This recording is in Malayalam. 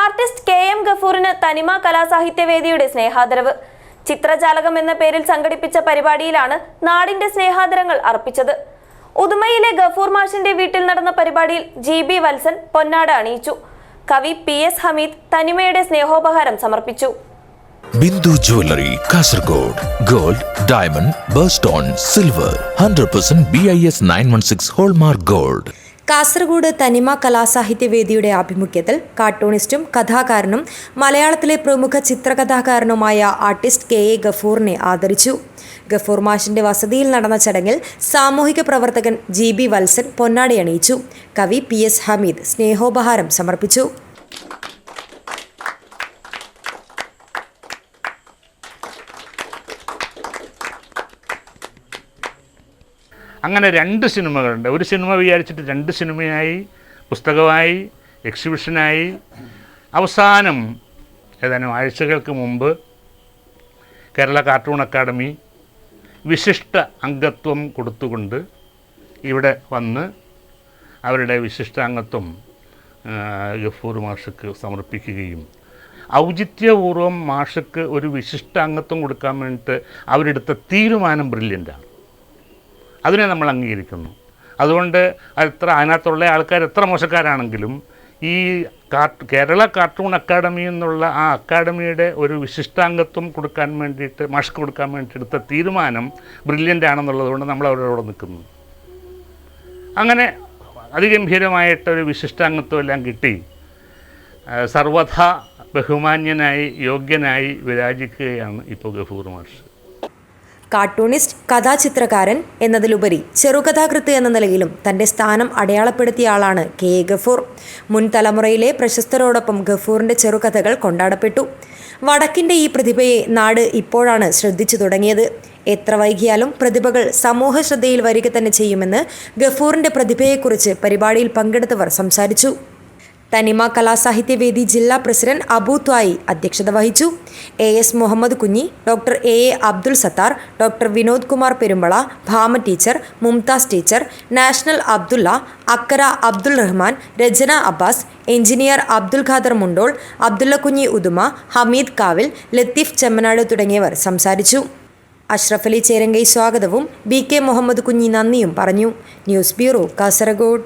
ആർട്ടിസ്റ്റ് കെ എം ഗഫൂറിന് തനിമ കലാസാഹിത്യവേദിയുടെ സ്നേഹാദരവ്. ചിത്രജാലകം എന്ന പേരിൽ സംഘടിപ്പിച്ച പരിപാടിയിലാണ് നാടിന്റെ സ്നേഹാദരങ്ങൾ അർപ്പിച്ചത്. ഉദുമയിലെ ഗഫൂർ മാഷിന്റെ വീട്ടിൽ നടന്ന പരിപാടിയിൽ ജി ബി വത്സൻ പൊന്നാട അണിയിച്ചു. കവി പി എസ് ഹമീദ് തനിമയുടെ സ്നേഹോപഹാരം സമർപ്പിച്ചു. Bindu jewellery Kasaragod gold diamond birthstone silver hundred percent B I S nine one six hallmark gold. Kasaragod Thanima കലാസാഹിത്യവേദിയുടെ ആഭിമുഖ്യത്തിൽ കാർട്ടൂണിസ്റ്റും കഥാകാരനും മലയാളത്തിലെ പ്രമുഖ ചിത്രകഥാകാരനുമായ ആർട്ടിസ്റ്റ് കെ എ ഗഫൂറിനെ ആദരിച്ചു. ഗഫൂർ മാഷിന്റെ വസതിയിൽ നടന്ന ചടങ്ങിൽ സാമൂഹിക പ്രവർത്തകൻ ജി ബി വത്സൻ പൊന്നാടി അണിയിച്ചു. കവി പി എസ് ഹമീദ് സ്നേഹോപഹാരം സമർപ്പിച്ചു. അങ്ങനെ രണ്ട് സിനിമകളുണ്ട്. ഒരു സിനിമ വിചാരിച്ചിട്ട് രണ്ട് സിനിമയായി പുസ്തകമായി എക്സിബിഷനായി. അവസാനം ഏതാനും ആഴ്ചകൾക്ക് മുമ്പ് കേരള കാർട്ടൂൺ അക്കാദമി വിശിഷ്ട അംഗത്വം കൊടുത്തുകൊണ്ട് ഇവിടെ വന്ന് അവരുടെ വിശിഷ്ട അംഗത്വം ഗഫൂർ മാഷക്ക് സമർപ്പിക്കുകയും ഔചിത്യപൂർവം മാഷക്ക് ഒരു വിശിഷ്ട അംഗത്വം കൊടുക്കാൻ വേണ്ടിയിട്ട് അവരെടുത്ത തീരുമാനം ബ്രില്യന്റാണ് അതിനെ നമ്മൾ അംഗീകരിക്കുന്നു. അതുകൊണ്ട് എത്ര അതിനകത്തുള്ള ആൾക്കാർ എത്ര മോശക്കാരാണെങ്കിലും ഈ കേരള കാർട്ടൂൺ അക്കാഡമി എന്നുള്ള ആ അക്കാഡമിയുടെ ഒരു വിശിഷ്ടാംഗത്വം കൊടുക്കാൻ വേണ്ടിയിട്ട് മഷ് കൊടുക്കാൻ വേണ്ടി എടുത്ത തീരുമാനം ബ്രില്യന്റ് ആണെന്നുള്ളത് കൊണ്ട് നമ്മൾ അവരോട് നിൽക്കുന്നു. അങ്ങനെ അതിഗംഭീരമായിട്ടൊരു വിശിഷ്ടാംഗത്വം എല്ലാം കിട്ടി. സർവഥ ബഹുമാന്യനായി യോഗ്യനായി വിരാജിക്കുകയാണ് ഇപ്പോൾ ഗഫൂർ മാഷ്. കാർട്ടൂണിസ്റ്റ് കഥാചിത്രകാരൻ എന്നതിലുപരി ചെറുകഥാകൃത്ത് എന്ന നിലയിലും തന്റെ സ്ഥാനം അടയാളപ്പെടുത്തിയ ആളാണ് കെ. എ. ഗഫൂർ. മുൻ തലമുറയിലെ പ്രശസ്തരോടൊപ്പം ഗഫൂറിന്റെ ചെറുകഥകൾ കൊണ്ടാടപ്പെട്ടു. വടക്കിന്റെ ഈ പ്രതിഭയെ നാട് ഇപ്പോഴാണ് ശ്രദ്ധിച്ചു തുടങ്ങിയത്. എത്ര വൈകിയാലും പ്രതിഭകൾ സമൂഹ ശ്രദ്ധയിൽ വരിക തന്നെ ചെയ്യുമെന്ന് ഗഫൂറിന്റെ പ്രതിഭയെക്കുറിച്ച് പരിപാടിയിൽ പങ്കെടുത്തവർ സംസാരിച്ചു. തനിമ കലാസാഹിത്യവേദി ജില്ലാ പ്രസിഡന്റ് അബു ത്വായി അധ്യക്ഷത വഹിച്ചു. A S Muhammad Kunhi doctor A A Abdul Sathar doctor Vinod Kumar Perumbala Bhama teacher Mumtaz teacher national Abdulla Akkara Abdul Rahman Rachana Abbas engineer Abdul Khader Mundol Abdulla Kunhi Uduma Hameed കാവിൽ ലത്തീഫ് ചെമ്മനാട് തുടങ്ങിയവർ സംസാരിച്ചു. അഷ്റഫ് അലി ചേരങ്കൈ സ്വാഗതവും ബി കെ മുഹമ്മദ് കുഞ്ഞി നന്ദിയും പറഞ്ഞു. News bureau Kasaragod.